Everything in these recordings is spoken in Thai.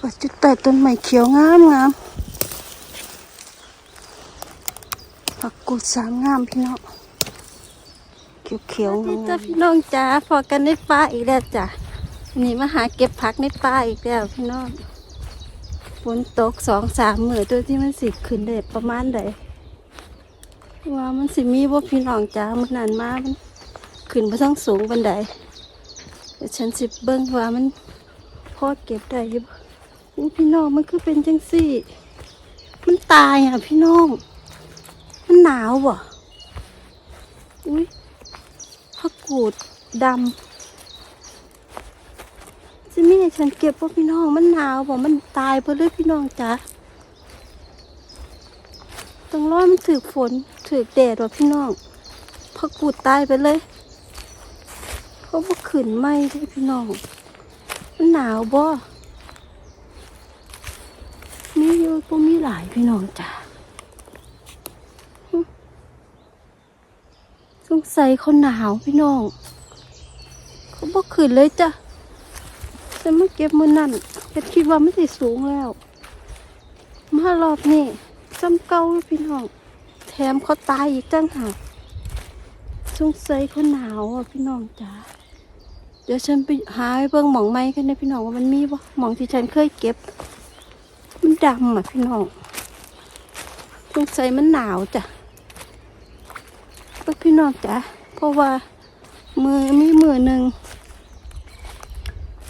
แต่ต้นไม้เขียวงามงามผักกูดสามงามพี่น้องเขียวเขียวพี่งาจ้ามพี่น้องจ๋าพอกันในป่าอีกแล้วจ้ะนี่มาหาเก็บผักในป่าอีกแล้วพี่น้องฝนตกสองสามมือตัวที่มันสิขึ้นได้ประมาณใดว่ามันสิมีบ่าพี่น้องจ๋ามันนานมามันขึ้นไปทั้งสูงบันไดเดี๋ยวฉันสิเบิ่งว่ามันพอเก็บได้อยั พี่น้องมันคือเป็นจังซี่ มันตายอะพี่น้อง มันหนาวบ่อุ้ยผักกูดดำจะมีให้ฉันเก็บป่ะพี่น้อง มันหนาวบอกมันตายไปเลยพี่น้องจ้ะต้องรอมันถือฝนถือแดดว่ะพี่น้องผักกูดตายไปเลยเพราะว่าขืนไหมเลยพี่น้อง มันหนาวบ่ มีเยอะก็มีหลายพี่น้องจ้ะสงสัยเขาหนาวพี่น้อง เขาบอกขึ้นเลยจ้ะฉันมาเก็บมือนั่นฉันคิดว่าไม่ได้สูงแล้ว มารอบนี้จำเก่าพี่น้อง แถมเขาตายอีกจังหากสงสัยเขาหนาวอะพี่น้องจ้าเดี๋ยวฉันไปหาไปเบิ่งหมองไม้กันนะพี่น้องว่ามันมีบ่หมองที่ฉันเคยเก็บ ดำอะพี่น้องสงสัยมันหนาวจ้ะพี่น้องจ้ะเพราะว่ามือมีมือหนึ่ง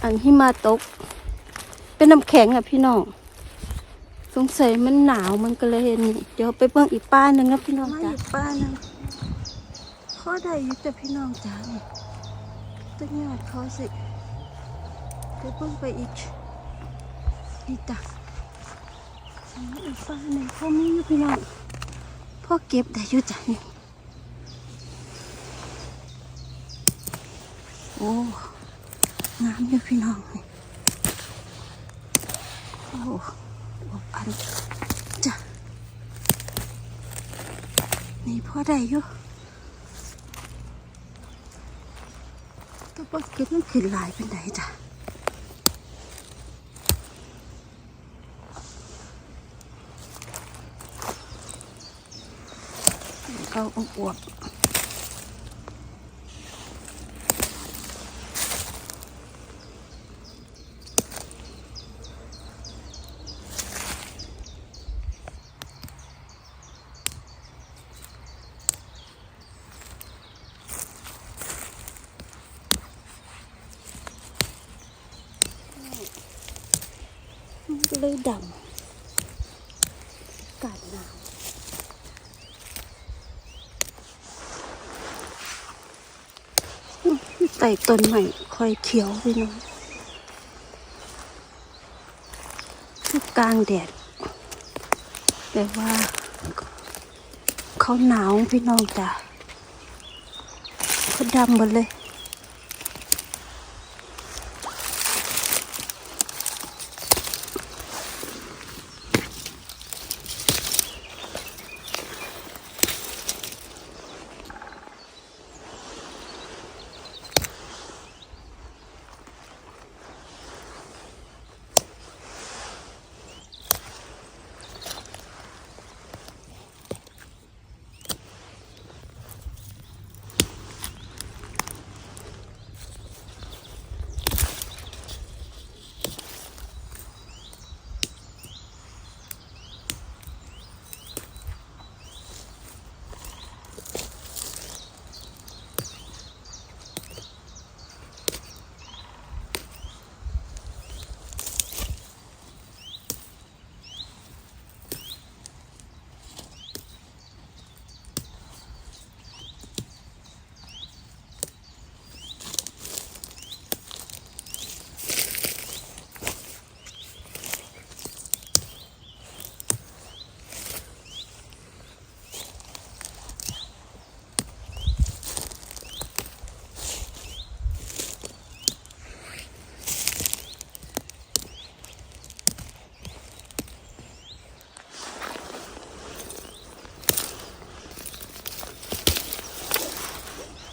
อันหิมาตก เป็นน้ำแข็งอะพี่น้องสงสัยมันหนาวมันก็เลยเห็นนี่เดี๋ยวไปเบิ่งอีกป้าหนึ่งนะพี่น้องจ้ะอีกป้าหนึ่งข้อใดอยู่แต่พี่น้องจ้านี่ต้นยอดเขาสิเดี๋ยวเพิ่งไปอีกอีกจ้ะ อีกป้าหนึ่งเขามีอยู่พี่น้องพ่อเก็บได้อยู่จ้ะนี่โอ้งามอยู่พี่น้องนี่โอ้อบอันจ้ะนี่พ่อได้อยู่ต่ว่าเก็บมันขึ้นหลายเป็นไหนจ้ะ ขาอวบมันก็เลยดำอากาศหนาว ไต่ต้นใหม่ค่อยเขียวพี่น้องทุกกลางแดด แต่ว่า เขาหนาวพี่น้องจ้ะเขาดำหมดเลย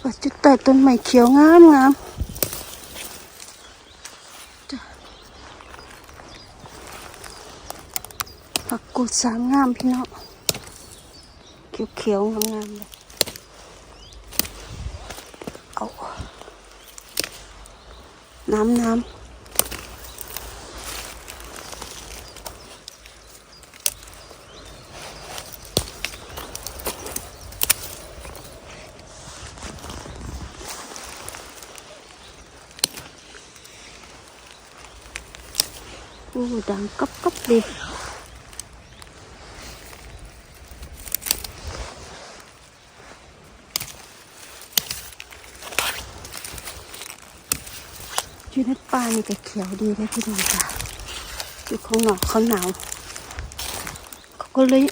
ว่าจุดใต้ต้นไม้เขียวงามงามจ้ะผักกูดสามงามพี่น้องเขียวๆงามๆเลยเอาน้ำน้ำ โอ้ดังก๊อบก๊อบดีอยู่ในป่านี่ก็เขียวดีเลยพี่น้องจ้ะอยู่ข้างนอกข้างหนาวเขาก็เลย